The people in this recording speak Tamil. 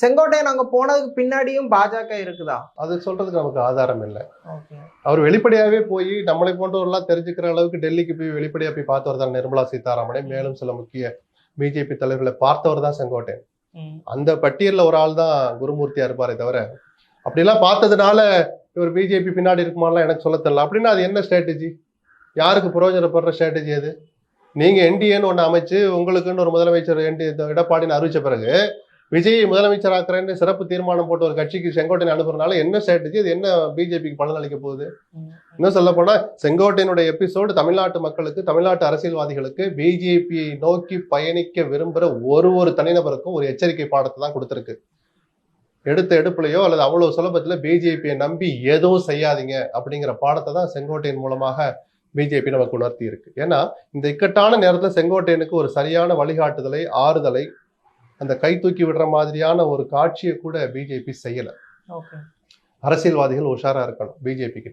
செங்கோட்டையன் அங்க போனதுக்கு பின்னாடியும் பாஜக இருக்குதா? அது சொல்றதுக்கு நமக்கு ஆதாரம் இல்லை. அவர் வெளிப்படையாவே போய் நம்மளை போன்றவர்கள்லாம் தெரிஞ்சுக்கிற அளவுக்கு டெல்லிக்கு போய் வெளிப்படையா போய் பார்த்தவர் தான் நிர்மலா சீதாராமனை. மேலும் சில முக்கிய பிஜேபி தலைவர்களை பார்த்தவர் தான் செங்கோட்டையன். அந்த பட்டியல்ல ஒரு ஆள் தான் குருமூர்த்தியா இருப்பாரே தவிர அப்படிலாம் பார்த்ததுனால இவர் பிஜேபி பின்னாடி இருக்குமாலாம் எனக்கு சொல்ல தெரியல. அப்படின்னா அது என்ன ஸ்ட்ராட்டஜி யாருக்கு பிரயோஜனப்படுற ஸ்ட்ராட்டஜி அது? நீங்க என்டிஏன்னு ஒன்று அமைச்சு உங்களுக்குன்னு ஒரு முதலமைச்சர் என்டி எடப்பாடின்னு அறிவிச்ச பிறகு விஜய் முதலமைச்சராக்குறேன்னு சிறப்பு தீர்மானம் போட்டு ஒரு கட்சிக்கு செங்கோட்டையன் அனுப்புறதுனால என்ன ஸ்ட்ராட்டஜி அது என்ன பிஜேபிக்கு பலன் அளிக்க போகுது? இன்னும் சொல்ல போனா செங்கோட்டையனுடைய எபிசோடு தமிழ்நாட்டு மக்களுக்கு தமிழ்நாட்டு அரசியல்வாதிகளுக்கு பிஜேபியை நோக்கி பயணிக்க விரும்புற ஒரு ஒரு தனிநபருக்கும் ஒரு எச்சரிக்கை பாடத்தை தான் கொடுத்துருக்கு. எடுத்த எடுப்புலையோ அல்லது அவ்வளவு சுலபத்துல பிஜேபியை நம்பி எதுவும் செய்யாதீங்க அப்படிங்கிற பாடத்தை தான் செங்கோட்டையின் மூலமாக பிஜேபி நமக்கு உணர்த்தி இருக்கு ஏன்னா இந்த இக்கட்டான நேரத்தில் செங்கோட்டையனுக்கு ஒரு சரியான வழிகாட்டுதலை ஆறுதலை அந்த கை தூக்கி விடுற மாதிரியான ஒரு காட்சியை கூட பிஜேபி செய்யல. அரசியல்வாதிகள் உஷாரா இருக்கணும் பிஜேபி கிட்ட.